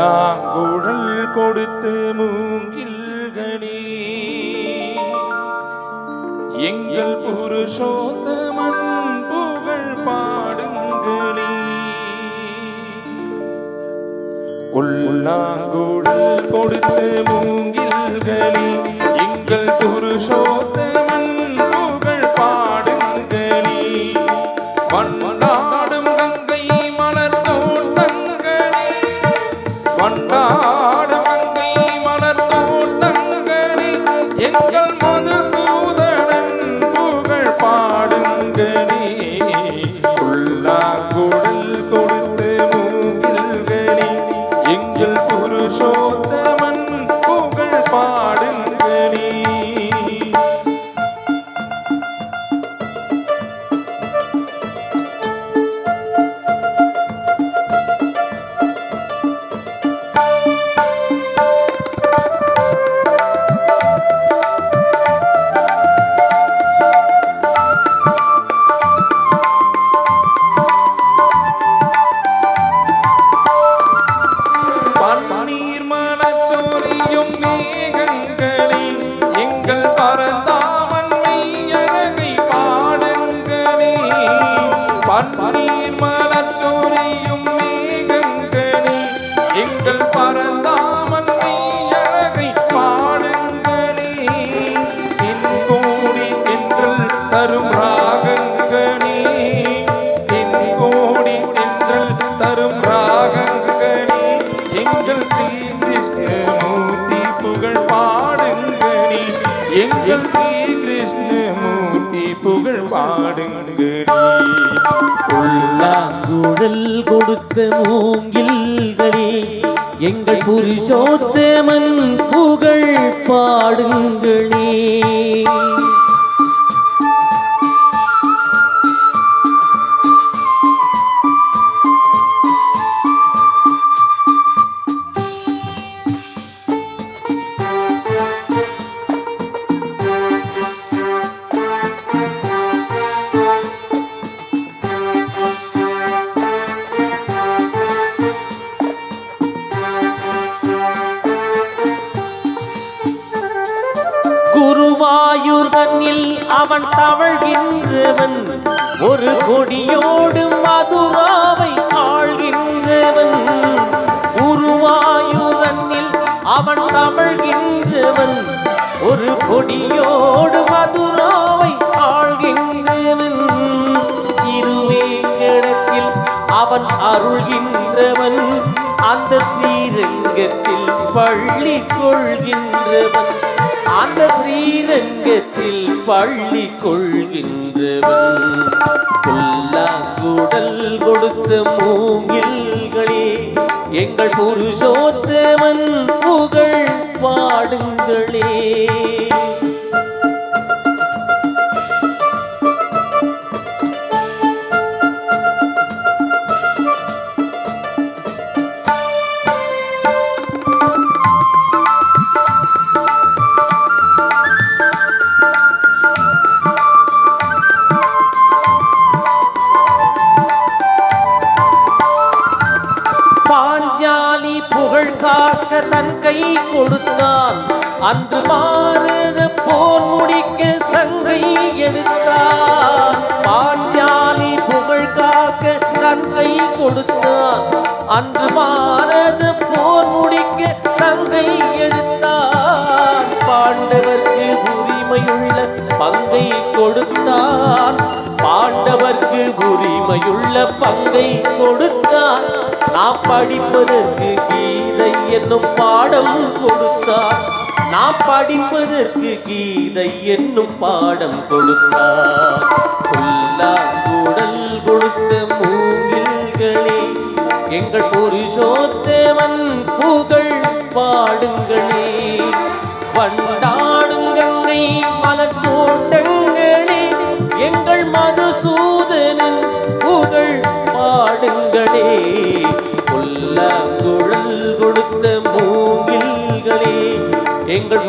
புல்லாங்குழல் கொடுத்து மூங்கில்கனி எங்கள் புருஷோத்தமன் புகழ் பாடுங்களே உள்ளாங்குழல் கொடுத்து மூங்கில்களி எங்கள் பரந்தாமன் பாடுங்களே. தென்கோடி தென்றல் தரும் ராகங்களே. தென்கோடி தென்றல் தரும் ராகங்களே. எங்கள் ஸ்ரீ கிருஷ்ணமூர்த்தி புகழ் பாடுங்களே. எங்கள் ஸ்ரீ கிருஷ்ணமூர்த்தி புகழ் பாடுங்களே. புல்லாங்குழல் கொடுத்த மூங்கில் எங்கள் புருஷோத்தமன் புகழ் பாடுங்களே அவன் தவழ்கின்றவன். ஒரு கொடியோடு மதுராவை ஆழ்கின்றவன் குருவாயூர் அவன் தவழ்கின்றவன். ஒரு கொடியோடு மதுராவை ஆழ்கின்றவன் இருவே திருவேங்கடத்தில் அவன் அருள்கின்றவன். அந்த ஸ்ரீரங்கத்தில் பள்ளி கொள்கின்றவன். அந்த ஸ்ரீரங்கத்தில் பள்ளி கொள்கின்றவன். குடல் கொடுத்த மூங்கில்களே எங்கள் புருஷோத்தமன் புகழ் பாடுங்களே. பாஞ்சாலி புகழ் காக்க தன் கை கொடுத்தான் அன்று பாரத போர் முடிக்க சங்கை எடுத்தான் பாஞ்சாலி புகழ் காக்க தன் கை கொடுத்தான் அன்று பாரத போர் முடிக்க சங்கை எடுத்தான் பாண்டவர்க்கு உரிமையுள்ள பங்கை கொடுத்தான் பாண்டவர்க்கு உரிமையுள்ள பங்கை கொடுத்தான் நாம் படிப்பதற்கு கீதை என்னும் பாடம் கொடுத்தார். நாம் படிப்பதற்கு கீதை என்னும் பாடம் கொடுத்தார். புல்லாங்குடல் கொடுத்த மூங்கில்களே எங்கள் புருஷோத்தேவன் புகழ் பாடுங்களே. வண்டாடும் கங்கை மலர் தோட்டங்களே எங்கள் மதுசூதனின் புகழ் பாடுங்களே. எங்கள்